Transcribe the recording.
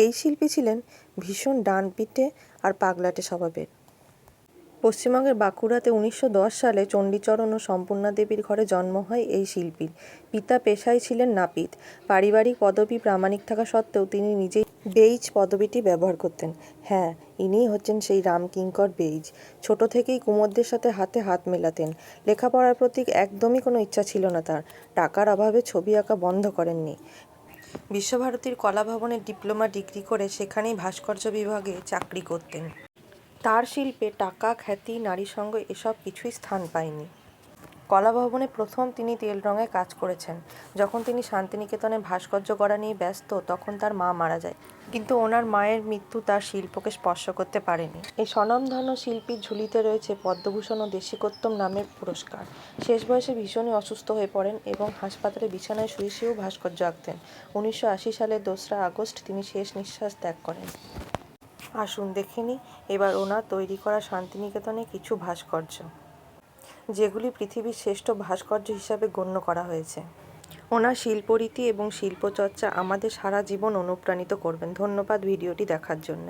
এই শিল্পী ছিলেন ভীষণ ডানপিটে আর পাগলাটে স্বভাবের। পশ্চিমবঙ্গের বাঁকুড়াতে উনিশশো দশ সালে চণ্ডীচরণ ও সম্পূর্ণা দেবীর ঘরে জন্ম হয় এই শিল্পীর পিতা পেশায় ছিলেন নাপিত। পারিবারিক পদবি প্রামাণিক থাকা সত্ত্বেও তিনি নিজেই বেইজ পদবিটি ব্যবহার করতেন। হ্যাঁ ইনিই হচ্ছেন সেই রামকিঙ্কর বেইজ। ছোট থেকেই কুমোরদের সাথে হাতে হাত মেলাতেন। লেখাপড়ার প্রতি একদমই কোনো ইচ্ছা ছিল না তার। টাকার অভাবে ছবি আঁকা বন্ধ করেননি। বিশ্বভারতীর কলা ভবনে ডিপ্লোমা ডিগ্রি করে সেখানেই ভাস্কর্য বিভাগে চাকরি করতেন। তার শিল্পে টাকা, খ্যাতি, নারী সঙ্গ এসব কিছুই স্থান পায়নি। কলা ভবনে প্রথম তিনি তেল রঙে কাজ করেছেন। যখন তিনি শান্তিনিকেতনে ভাস্কর্য গড়া নিয়ে ব্যস্ত, তখন তার মা মারা যায়। কিন্তু ওনার মায়ের মৃত্যু তার শিল্পকে স্পর্শ করতে পারেনি। এই স্বনামধন্য শিল্পীর ঝুলিতে রয়েছে পদ্মভূষণ ও দেশিকোত্তম নামের পুরস্কার। শেষ বয়সে ভীষণই অসুস্থ হয়ে পড়েন এবং হাসপাতালে বিছানায় শুয়ে শুয়েও ভাস্কর্য আঁকতেন। উনিশশো আশি সালের দোসরা আগস্ট তিনি শেষ নিঃশ্বাস ত্যাগ করেন। আসুন দেখে এবার ওনার তৈরি করা শান্তিনিকেতনে কিছু ভাস্কর্য। যেগুলি পৃথিবীর শ্রেষ্ঠ ভাস্কর্য হিসাবে গণ্য করা হয়েছে। ওনার শিল্পরীতি এবং শিল্পচর্চা আমাদের সারা জীবন অনুপ্রাণিত করবেন। ধন্যবাদ ভিডিওটি দেখার জন্য।